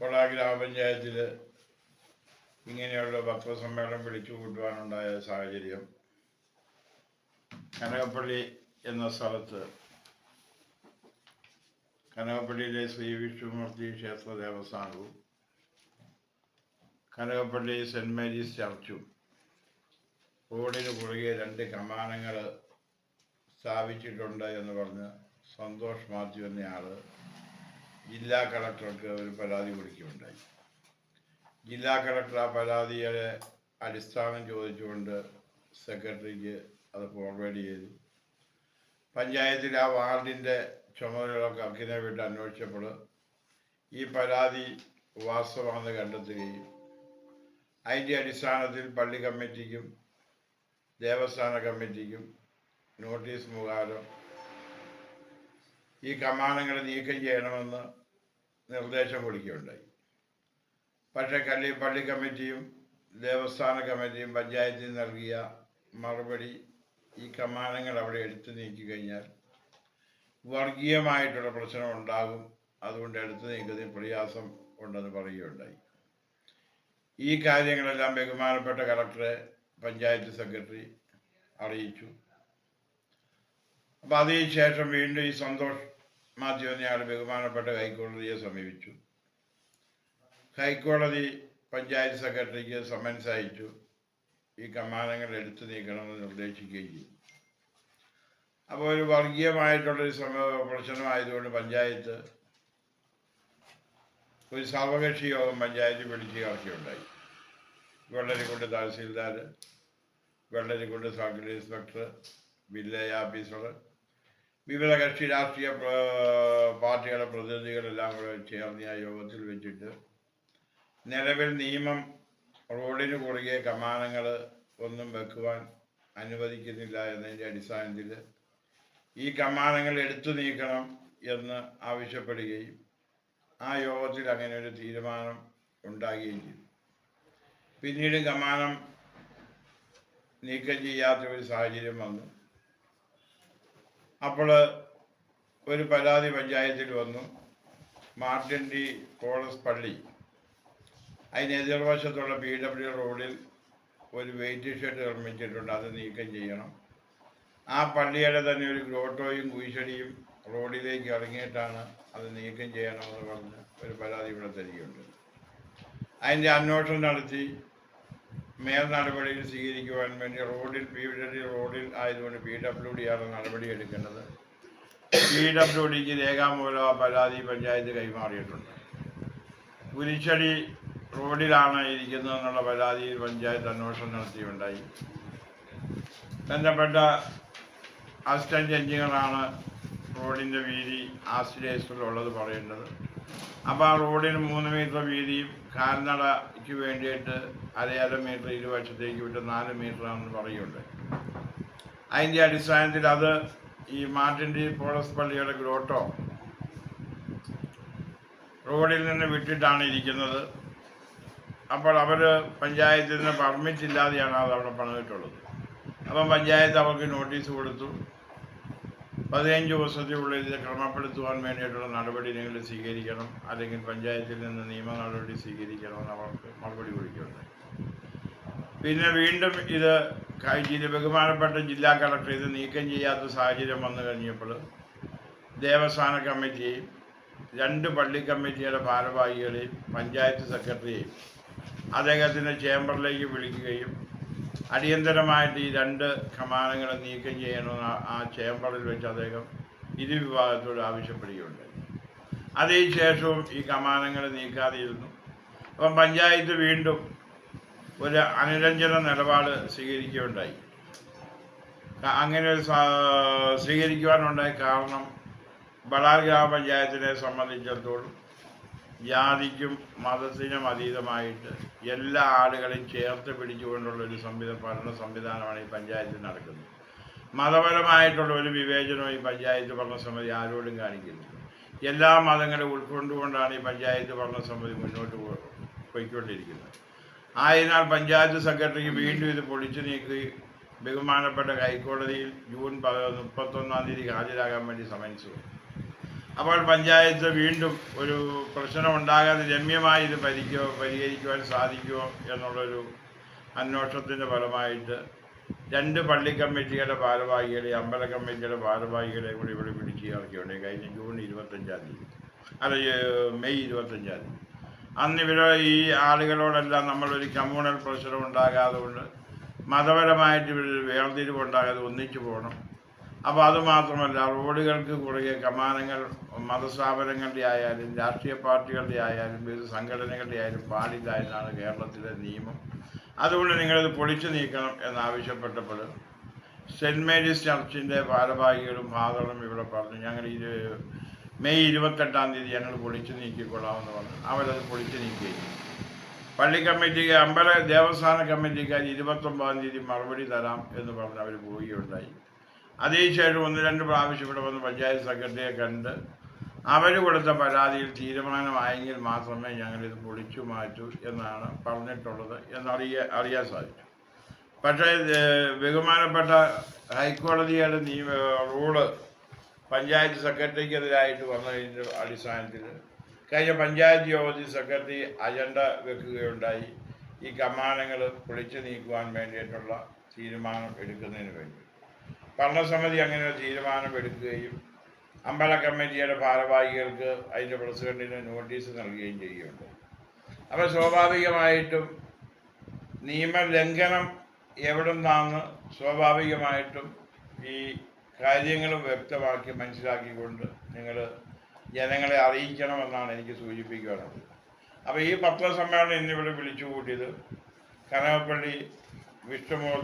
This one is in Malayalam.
പൊളാ ഗ്രാമപഞ്ചായത്തിൽ ഇങ്ങനെയുള്ള പത്രസമ്മേളനം വിളിച്ചു കൂട്ടുവാനുണ്ടായ സാഹചര്യം കനകപ്പള്ളി എന്ന സ്ഥലത്ത് കനകപ്പള്ളിയിലെ ശ്രീ വിഷ്ണുമൂർത്തി ക്ഷേത്ര ദേവസ്ഥാനവും കനകപ്പള്ളി സെന്റ് മേരീസ് ചർച്ചും റോഡിന് കുറുകെ രണ്ട് കമാനങ്ങൾ സ്ഥാപിച്ചിട്ടുണ്ട് എന്ന് പറഞ്ഞ് സന്തോഷ് മാത്യു എന്നയാൾ ജില്ലാ കളക്ടർക്ക് ഒരു പരാതി കൊടുക്കുകയുണ്ടായി. ജില്ലാ കളക്ടർ ആ പരാതിയുടെ അടിസ്ഥാനം ചോദിച്ചുകൊണ്ട് സെക്രട്ടറിക്ക് അത് ഫോർവേഡ് ചെയ്തു. പഞ്ചായത്തിൽ ആ വാർഡിന്റെ ചുമതലയുള്ള കർക്കിനെ വിട്ട് അന്വേഷിച്ചപ്പോൾ ഈ പരാതി വാസ്തവമാണെന്ന് കണ്ടെത്തുകയും അതിന്റെ അടിസ്ഥാനത്തിൽ പള്ളി കമ്മിറ്റിക്കും ദേവസ്ഥാന കമ്മിറ്റിക്കും നോട്ടീസ് മുഖാരം ഈ കമാനങ്ങൾ നീക്കം ചെയ്യണമെന്ന് നിർദ്ദേശം കൊടുക്കുകയുണ്ടായി. പക്ഷേ കല്ലി പള്ളി കമ്മിറ്റിയും ദേവസ്ഥാന കമ്മിറ്റിയും പഞ്ചായത്തിൽ നൽകിയ മറുപടി ഈ കമാനങ്ങൾ അവിടെ എടുത്തു നീക്കി കഴിഞ്ഞാൽ വർഗീയമായിട്ടുള്ള പ്രശ്നം ഉണ്ടാകും. അതുകൊണ്ട് എടുത്തു നീക്കുന്നതിൽ പ്രയാസം ഉണ്ടെന്ന് പറയുകയുണ്ടായി. ഈ കാര്യങ്ങളെല്ലാം ബഹുമാനപ്പെട്ട കളക്ടറെ പഞ്ചായത്ത് സെക്രട്ടറി അറിയിച്ചു. അപ്പം അതിനുശേഷം വീണ്ടും ഈ സന്തോഷ് മാത്യു എന്നയാൾ ബഹുമാനപ്പെട്ട ഹൈക്കോടതിയെ സമീപിച്ചു. ഹൈക്കോടതി പഞ്ചായത്ത് സെക്രട്ടറിക്ക് സമൻസ് അയച്ചു. ഈ കമാനങ്ങൾ എടുത്തു നീക്കണമെന്ന് നിർദ്ദേശിക്കുകയും ചെയ്തു. അപ്പോൾ ഒരു വർഗീയമായിട്ടുള്ളൊരു സമ പ്രശ്നമായതുകൊണ്ട് പഞ്ചായത്ത് ഒരു സർവകക്ഷി യോഗം പഞ്ചായത്തിൽ വിളിച്ച് ചേർക്കുകയുണ്ടായി Vellarikkundu tahsildar Vellarikkundu circle inspector village officer വിവിധ കക്ഷി രാഷ്ട്രീയ പാർട്ടികളുടെ പ്രതിനിധികളെല്ലാം കൂടെ ചേർന്ന് ആ യോഗത്തിൽ വെച്ചിട്ട് നിലവിൽ നിയമം റോഡിന് കുറുകെ കമാനങ്ങൾ ഒന്നും വെക്കുവാൻ അനുവദിക്കുന്നില്ല എന്നതിന്റെ അടിസ്ഥാനത്തിൽ ഈ കമാനങ്ങൾ എടുത്തു നീക്കണം എന്ന് ആവശ്യപ്പെടുകയും ആ യോഗത്തിൽ അങ്ങനെ ഒരു തീരുമാനം ഉണ്ടാകുകയും ചെയ്തു. പിന്നീട് കമാനം നീക്കം ചെയ്യാത്ത ഒരു സാഹചര്യം വന്നു. അപ്പോൾ ഒരു പരാതി പഞ്ചായത്തിൽ വന്നു. മാർട്ടിൻ ഡി കോളസ് പള്ളി. അതിന് എതിർവശത്തുള്ള പി ഡബ്ല്യു റോഡിൽ ഒരു വെയിറ്റ് ഷെഡ് നിർമ്മിച്ചിട്ടുണ്ട്. അത് നീക്കം ചെയ്യണം. ആ പള്ളിയുടെ തന്നെ ഒരു ഗ്രോട്ടോയും കുയിശടിയും റോഡിലേക്ക് ഇറങ്ങിയിട്ടാണ് അത് നീക്കം ചെയ്യണമെന്ന് പറഞ്ഞ് ഒരു പരാതി ഇവിടെ തരികയുണ്ട്. അതിന്റെ അന്വേഷണം നടത്തി മേൽ നടപടികൾ സ്വീകരിക്കുവാൻ വേണ്ടി റോഡിൽ പി ഡബ്ല്യു റോഡിൽ ആയതുകൊണ്ട് പി ഡബ്ല്യു ഡി ആണ് നടപടി എടുക്കേണ്ടത്. പി ഡബ്ല്യു ഡിക്ക് രേഖാമൂലം പരാതി പഞ്ചായത്ത് കൈമാറിയിട്ടുണ്ട്. കുരിശടി റോഡിലാണ് ഇരിക്കുന്നതെന്നുള്ള പരാതിയിൽ പഞ്ചായത്ത് അന്വേഷണം നടത്തിയുണ്ടായി. ബന്ധപ്പെട്ട അസിസ്റ്റന്റ് എഞ്ചിനീയറാണ് റോഡിന്റെ വീതി ആശ്രയത്തിലുള്ളത് പറയേണ്ടത്. അപ്പോൾ ആ റോഡിന് മൂന്ന് മീറ്റർ വീതിയും കാൽനടയ്ക്ക് വേണ്ടിയിട്ട് അരയര മീറ്റർ ഇരുവശത്തേക്ക് വിട്ട് നാല് മീറ്ററാണെന്ന് പറയുന്നുണ്ട്. അതിന്റെ അടിസ്ഥാനത്തിൽ അത് ഈ മാർട്ടിൻ ഡി പോളസ് പള്ളിയുടെ ഗ്രോട്ടോ റോഡിൽ നിന്ന് വിട്ടിട്ടാണ് ഇരിക്കുന്നത്. അപ്പോൾ അവർ പഞ്ചായത്തിൽ നിന്ന് പെർമിറ്റ് ഇല്ലാതെയാണ് അത് അവിടെ പണിതിട്ടുള്ളത്. അപ്പം പഞ്ചായത്ത് അവർക്ക് നോട്ടീസ് കൊടുത്തു. പതിനഞ്ച് ദിവസത്തിനുള്ളിൽ ഇത് ക്രമപ്പെടുത്തുവാൻ വേണ്ടിയിട്ടുള്ള നടപടി നിങ്ങൾ സ്വീകരിക്കണം. അല്ലെങ്കിൽ പഞ്ചായത്തിൽ നിന്ന് നിയമ നടപടി സ്വീകരിക്കണമെന്ന് അവർക്ക് മറുപടി കൊടുക്കുന്നത്. പിന്നെ വീണ്ടും ഇത് ജില്ല ബഹുമാനപ്പെട്ട ജില്ലാ കളക്ടർ ഇത് നീക്കം ചെയ്യാത്ത സാഹചര്യം വന്നു കഴിഞ്ഞപ്പോൾ ദേവസ്ഥാന കമ്മിറ്റിയെയും രണ്ട് പള്ളി കമ്മിറ്റിയുടെ ഭാരവാഹികളെയും പഞ്ചായത്ത് സെക്രട്ടറിയെയും അദ്ദേഹത്തിന്റെ ചേംബറിലേക്ക് വിളിക്കുകയും അടിയന്തരമായിട്ട് ഈ രണ്ട് കമാനങ്ങളെ നീക്കം ചെയ്യണമെന്ന് ആ- ചേംബറിൽ വെച്ച് അദ്ദേഹം ഇരു വിഭാഗത്തോട് ആവശ്യപ്പെടുകയുണ്ടായി അതിനുശേഷവും ഈ കമാനങ്ങൾ നീക്കാതിരുന്നു അപ്പം പഞ്ചായത്ത് വീണ്ടും ഒരു അനുരഞ്ജന നിലപാട് സ്വീകരിക്കുകയുണ്ടായി. അങ്ങനെ ഒരു സ്വീകരിക്കുവാനുണ്ടായ കാരണം ബളാർ ഗ്രാമപഞ്ചായത്തിനെ സംബന്ധിച്ചിടത്തോളം ജാതിക്കും മതത്തിനും അതീതമായിട്ട് എല്ലാ ആളുകളെയും ചേർത്ത് പിടിച്ചുകൊണ്ടുള്ള ഒരു സംവിധ ഭരണ സംവിധാനമാണ് ഈ പഞ്ചായത്തിൽ നടക്കുന്നത്. മതപരമായിട്ടുള്ള ഒരു വിവേചനവും ഈ പഞ്ചായത്ത് ഭരണസമിതി ആരോടും കാണിക്കുന്നു എല്ലാ മതങ്ങളും ഉൾക്കൊണ്ടുകൊണ്ടാണ് ഈ പഞ്ചായത്ത് ഭരണസമിതി മുന്നോട്ട് പോയിക്കൊണ്ടിരിക്കുന്നത്. ആയതിനാൽ പഞ്ചായത്ത് സെക്രട്ടറിക്ക് വീണ്ടും ഇത് പൊളിച്ചു നീക്കി. ബഹുമാനപ്പെട്ട ഹൈക്കോടതിയിൽ ജൂൺ മുപ്പത്തൊന്നാം തീയതി ഹാജരാകാൻ വേണ്ടി സമൻസ് അപ്പോൾ പഞ്ചായത്ത് വീണ്ടും ഒരു പ്രശ്നം ഉണ്ടാകാതെ രമ്യമായി ഇത് പരിക്കോ പരിഹരിക്കുവാൻ സാധിക്കുമോ എന്നുള്ളൊരു അന്വേഷണത്തിന്റെ ഫലമായിട്ട് രണ്ട് പള്ളി കമ്മിറ്റികളുടെ ഭാരവാഹികളെ അമ്പല കമ്മിറ്റിയുടെ ഭാരവാഹികളെ കൂടി ഇവിടെ പിടിച്ച് ഇറക്കിയുണ്ട് കഴിഞ്ഞ ജൂൺ ഇരുപത്തഞ്ചാം തീയതി. അല്ല മെയ് ഇരുപത്തഞ്ചാം തീയതി. അന്ന് ഇവിടെ ഈ ആളുകളോടെല്ലാം നമ്മളൊരു കമ്മ്യൂണൽ പ്രശ്നം ഉണ്ടാകാതെ കൊണ്ട് മതപരമായിട്ട് ഇവർ വേർതിരിവുണ്ടാകാതെ ഒന്നിച്ചു പോകണം. അപ്പോൾ അത് മാത്രമല്ല റോഡുകൾക്ക് കുറുകെ കമാനങ്ങൾ മതസ്ഥാപനങ്ങളുടെ ആയാലും രാഷ്ട്രീയ പാർട്ടികളുടെ ആയാലും വിവിധ സംഘടനകളുടെ ആയാലും പാടില്ല എന്നാണ് കേരളത്തിലെ നിയമം. അതുകൊണ്ട് നിങ്ങളിത് പൊളിച്ചു നീക്കണം എന്നാവശ്യപ്പെട്ടപ്പോൾ സെന്റ് മേരീസ് ചർച്ചിന്റെ ഭാരവാഹികളും ഫാദറും ഇവിടെ പറഞ്ഞു ഞങ്ങൾ ഇത് മെയ് ഇരുപത്തെട്ടാം തീയതി ഞങ്ങൾ പൊളിച്ചു നീക്കിക്കൊള്ളാമെന്ന് പറഞ്ഞു. അവരത് പൊളിച്ചു നീക്കുകയും പള്ളി കമ്മിറ്റിക്ക് അമ്പല ദേവസ്ഥാന കമ്മിറ്റിക്കാർ ഇരുപത്തൊമ്പതാം തീയതി മറുപടി തരാം എന്ന് പറഞ്ഞ് അവർ പോവുകയുണ്ടായി. അതേശേഷം ഒന്ന് രണ്ട് പ്രാവശ്യം ഇവിടെ വന്ന് പഞ്ചായത്ത് സെക്രട്ടറിയെ കണ്ട് അവർ കൊടുത്ത പരാതിയിൽ തീരുമാനമായെങ്കിൽ മാത്രമേ ഞങ്ങളിത് പൊളിച്ചു മാറ്റൂ എന്നാണ് പറഞ്ഞിട്ടുള്ളത് എന്നറിയ അറിയാൻ സാധിച്ചു. പക്ഷേ ബഹുമാനപ്പെട്ട ഹൈക്കോടതിയുടെ നിയമ റൂൾ പഞ്ചായത്ത് സെക്രട്ടറിക്കെതിരായിട്ട് വന്നതിന്റെ അടിസ്ഥാനത്തിൽ കഴിഞ്ഞ പഞ്ചായത്ത് യോഗത്തിൽ സെക്രട്ടറി അജണ്ട വെക്കുകയുണ്ടായി. ഈ കമാനങ്ങൾ പൊളിച്ചു നീക്കുവാൻ വേണ്ടിയിട്ടുള്ള തീരുമാനം എടുക്കുന്നതിന് വേണ്ടി. ഭരണസമിതി അങ്ങനെ ഒരു തീരുമാനമെടുക്കുകയും അമ്പല കമ്മിറ്റിയുടെ ഭാരവാഹികൾക്ക് അതിന്റെ പ്രസിഡന്റിന് നോട്ടീസ് നൽകുകയും ചെയ്യുന്നുണ്ട്. അപ്പോൾ സ്വാഭാവികമായിട്ടും നിയമലംഘനം എവിടെ നിന്നാണ് സ്വാഭാവികമായിട്ടും ഈ കാര്യങ്ങൾ വ്യക്തമാക്കി മനസ്സിലാക്കിക്കൊണ്ട് നിങ്ങൾ ജനങ്ങളെ അറിയിക്കണമെന്നാണ് എനിക്ക് സൂചിപ്പിക്കാനുള്ളത്. അപ്പോൾ ഈ പത്രസമ്മേളനം ഇന്നിവിടെ വിളിച്ചു കൂട്ടിയത് കനകപ്പള്ളി വിഷ്ണുമൂർത്തി